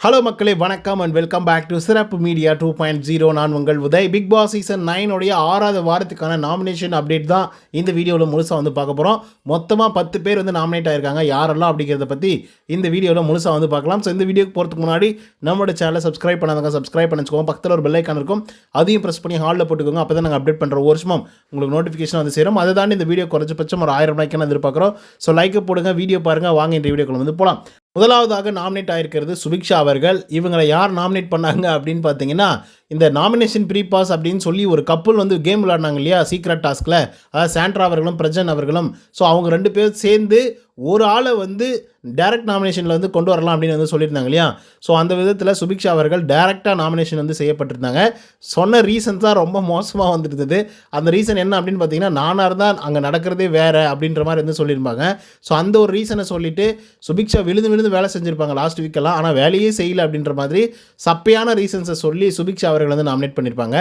Hello மக்களே வணக்கம் and welcome back to Sirappu media two point zero நான் உங்கள் உதய். பிக் பாஸ் சீசன் நைனுடைய ஆறாவது வாரத்துக்கான நாமினேஷன் அப்டேட் தான் இந்த வீடியோவில் முழுசாக வந்து பார்க்க போகிறோம் மொத்தமாக பத்து பேர் வந்து நாமினேட் ஆகிருக்காங்க யாரெல்லாம் அப்படிங்கிறத பற்றி இந்த வீடியோவில் முழுசாக வந்து பார்க்கலாம். ஸோ இந்த வீடியோக்கு போகிறதுக்கு முன்னாடி நம்மளோட சேனலை சப்ஸ்கிரைப் பண்ணாதவங்க சப்ஸ்கிரைப் பண்ணிச்சுக்கோங்க பக்கத்தில் ஒரு பெல் இருக்கும். அதையும் ப்ரெஸ் பண்ணி ஹாலில் போட்டுக்கோங்க. அப்போ தான் நாங்கள் அப்டேட் பண்ணுற ஒரு வருஷமும் உங்களுக்கு நோட்டிஃபிகேஷன் வந்து சேரும். அதை தாண்டி இந்த வீடியோ குறைஞ்சபட்சம் ஒரு ஆயிரம் லைக்கான எதிர்பார்க்குறோம். ஸோ லைக்கை போடுங்க வீடியோ பாருங்கள் வாங்க இந்த வீடியோக்குள்ள வந்து போகலாம் முதலாவதாக நாமினேட் ஆகிருக்கிறது சுபிக்ஷா அவர்கள். இவங்களை யார் நாமினேட் பண்ணாங்க அப்படின்னு பார்த்தீங்கன்னா இந்த நாமினேஷன் ப்ரீ பாஸ் அப்படின்னு சொல்லி ஒரு கப்புள் வந்து கேம் விளாடினாங்க இல்லையா? சீக்ரெட் டாஸ்கில் அதாவது சாண்ட்ரா அவர்களும் பிரஜன் அவர்களும். ஸோ அவங்க ரெண்டு பேரும் சேர்ந்து ஒரு ஆளை வந்து டைரக்ட் நாமினேஷனில் வந்து கொண்டு வரலாம் அப்படின்னு வந்து சொல்லியிருந்தாங்க இல்லையா? ஸோ அந்த விதத்தில் சுபிக்ஷா அவர்கள் டேரெக்டாக நாமினேஷன் வந்து செய்யப்பட்டிருந்தாங்க. சொன்ன ரீசன்ஸ் தான் ரொம்ப மோசமாக வந்துருந்தது. அந்த ரீசன் என்ன அப்படின்னு பார்த்தீங்கன்னா நானாக இருந்தால் அங்கே நடக்கிறதே வேறு அப்படின்ற மாதிரி வந்து சொல்லியிருப்பாங்க. ஸோ அந்த ஒரு ரீசனை சொல்லிட்டு சுபிக்ஷா விழுந்து விழுந்து வேலை செஞ்சுருப்பாங்க லாஸ்ட் வீக்கெல்லாம் ஆனால் வேலையே செய்யலை அப்படின்ற மாதிரி சப்பையான ரீசன்ஸை சொல்லி சுபிக்ஷா அவர்கள் வந்து நாமினேட் பண்ணியிருப்பாங்க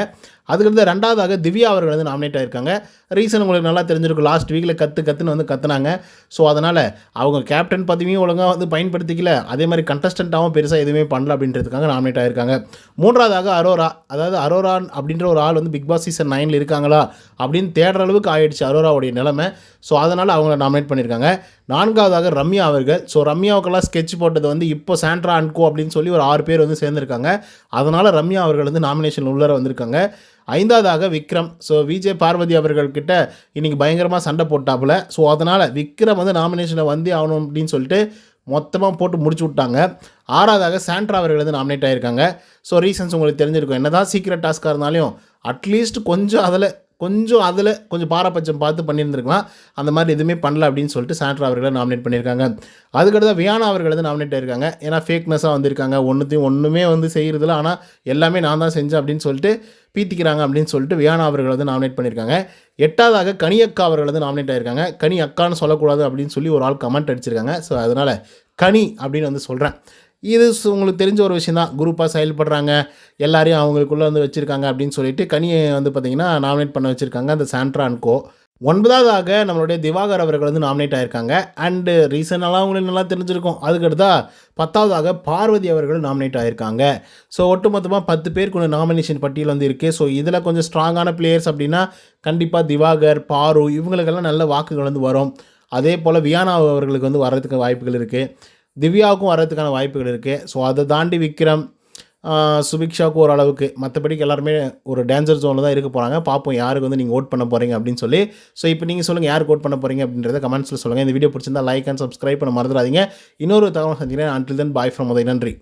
அதுக்கடுத்து ரெண்டாவதாக திவ்யா அவர்கள் வந்து நாமினேட் ஆயிருக்காங்க. ரீசன் உங்களுக்கு நல்லா தெரிஞ்சிருக்கும். லாஸ்ட் வீக்கில் கற்று கற்றுன்னு வந்து கத்துனாங்க. ஸோ அதனால் அவங்க கேப்டன் பதவியும் ஒழுங்காக வந்து பயன்படுத்திக்கல. அதே மாதிரி கண்டஸ்டண்ட்டாகவும் பெருசாக எதுவுமே பண்ணல அப்படின்றதுக்காக நாமினேட் ஆகிருக்காங்க மூன்றாவதாக அரோரா அதாவது அரோரான் அப்படின்ற ஒரு ஆள் வந்து பிக் பாஸ் சீசன் நைனில் இருக்காங்களா அப்படின்னு தேடுற அளவுக்கு ஆயிடுச்சு அரோராவுடைய நிலைமை. ஸோ அதனால் அவங்கள நாமினேட் பண்ணியிருக்காங்க நான்காவதாக ரம்யா அவர்கள். ஸோ ரம்யாவுக்கெல்லாம் ஸ்கெட்ச் போட்டது வந்து இப்போ சாண்ட்ரா அன்கோ அப்படின்னு சொல்லி ஒரு ஆறு பேர் வந்து சேர்ந்துருக்காங்க. அதனால் ரம்யா அவர்கள் வந்து நாமினேஷன் உள்ளர வந்திருக்காங்க. ஐந்தாவதாக விக்ரம். ஸோ விஜய் பார்வதி அவர்கள்கிட்ட இன்றைக்கி பயங்கரமாக சண்டை போட்டாப்புல. ஸோ அதனால் விக்ரம் வந்து நாமினேஷனில் வந்து ஆகணும் அப்படின்னு சொல்லிட்டு மொத்தமாக போட்டு முடிச்சு விட்டாங்க. ஆறாவதாக சாண்ட்ரா அவர்கள் வந்து நாமினேட் ஆகியிருக்காங்க ஸோ ரீசன்ஸ் உங்களுக்கு தெரிஞ்சிருக்கும். என்ன தான் சீக்ரெட் டாஸ்க்காக இருந்தாலும் அட்லீஸ்ட் கொஞ்சம் அதில் கொஞ்சம் அதில் கொஞ்சம் பாரபட்சம் பார்த்து பண்ணியிருந்துருக்கலாம். அந்த மாதிரி எதுவுமே பண்ணல அப்படின்னு சொல்லிட்டு சாண்ட்ரா அவர்களை நாமினேட் பண்ணியிருக்காங்க. அதுக்கடுத்து வியானா அவர்கள் வந்து நாமினேட் ஆயிருக்காங்க. ஏன்னா ஃபேக்னஸாக வந்திருக்காங்க. ஒன்றுத்தையும் ஒன்றுமே வந்து செய்கிறதில்ல ஆனால் எல்லாமே நான் தான் செஞ்சேன் அப்படின்னு சொல்லிட்டு பீத்திக்கிறாங்க அப்படின்னு சொல்லிட்டு வியானா அவர்கள் வந்து நாமினேட் பண்ணியிருக்காங்க. எட்டாவதாக கனி அக்கா அவர்கள் வந்து நாமினேட் ஆயிருக்காங்க. கனி அக்கான்னு சொல்லக்கூடாது அப்படின்னு சொல்லி ஒரு ஆள் கமெண்ட் அடிச்சிருக்காங்க. ஸோ அதனால் கனி அப்படின்னு வந்து சொல்கிறேன் இது உங்களுக்கு தெரிஞ்ச ஒரு விஷயம் தான். குரூப்பாக செயல்படுறாங்க. எல்லாரையும் அவங்களுக்குள்ளே வந்து வச்சுருக்காங்க அப்படின்னு சொல்லிட்டு கனியை வந்து பார்த்திங்கன்னா நாமினேட் பண்ண வச்சுருக்காங்க அந்த சாண்ட்ரான்கோ ஒன்பதாவதாக நம்மளுடைய திவாகர் அவர்கள் வந்து நாமினேட் ஆகிருக்காங்க அண்டு ரீசனெல்லாம் அவங்களுக்கு நல்லா தெரிஞ்சிருக்கும். அதுக்கடுத்தா பத்தாவதாக பார்வதி அவர்கள் நாமினேட் ஆகியிருக்காங்க ஸோ ஒட்டுமொத்தமாக பத்து பேர் கொண்ட நாமினேஷன் பட்டியல் வந்து இருக்குது ஸோ இதில் கொஞ்சம் ஸ்ட்ராங்கான பிளேயர்ஸ் அப்படின்னா கண்டிப்பாக திவாகர் பாரு இவங்களுக்கெல்லாம் நல்ல வாக்குகள் வந்து வரும். அதே போல் வியானா அவர்களுக்கு வந்து வர்றதுக்கு வாய்ப்புகள் இருக்குது திவ்யாவுக்கும் வர்றதுக்கான வாய்ப்புகள் இருக்குது ஸோ அதை தாண்டி விக்ரம் சுபிக்ஷாவுக்கு ஓரளவுக்கு மற்றபடிக்கு எல்லாருமே ஒரு டேஞ்சர் ஜோனில் தான் இருக்க போகிறாங்க பார்ப்போம் யாருக்கு வந்து நீங்கள் ஓட் பண்ண போகிறீங்க அப்படின்னு சொல்லி. ஸோ இப்போ நீங்கள் சொல்லுங்கள் யாருக்கு ஓட் பண்ண போகிறீங்க அப்படின்றத கமெண்ட்ஸில் சொல்லுங்கள் இந்த வீடியோ பிடிச்சிருந்தா லைக் அண்ட் சப்ஸ்கிரைப் பண்ண மறந்துடாதீங்க. இன்னொரு தகவல் சந்திக்கிறேன். Until then bye from Uday நன்றி.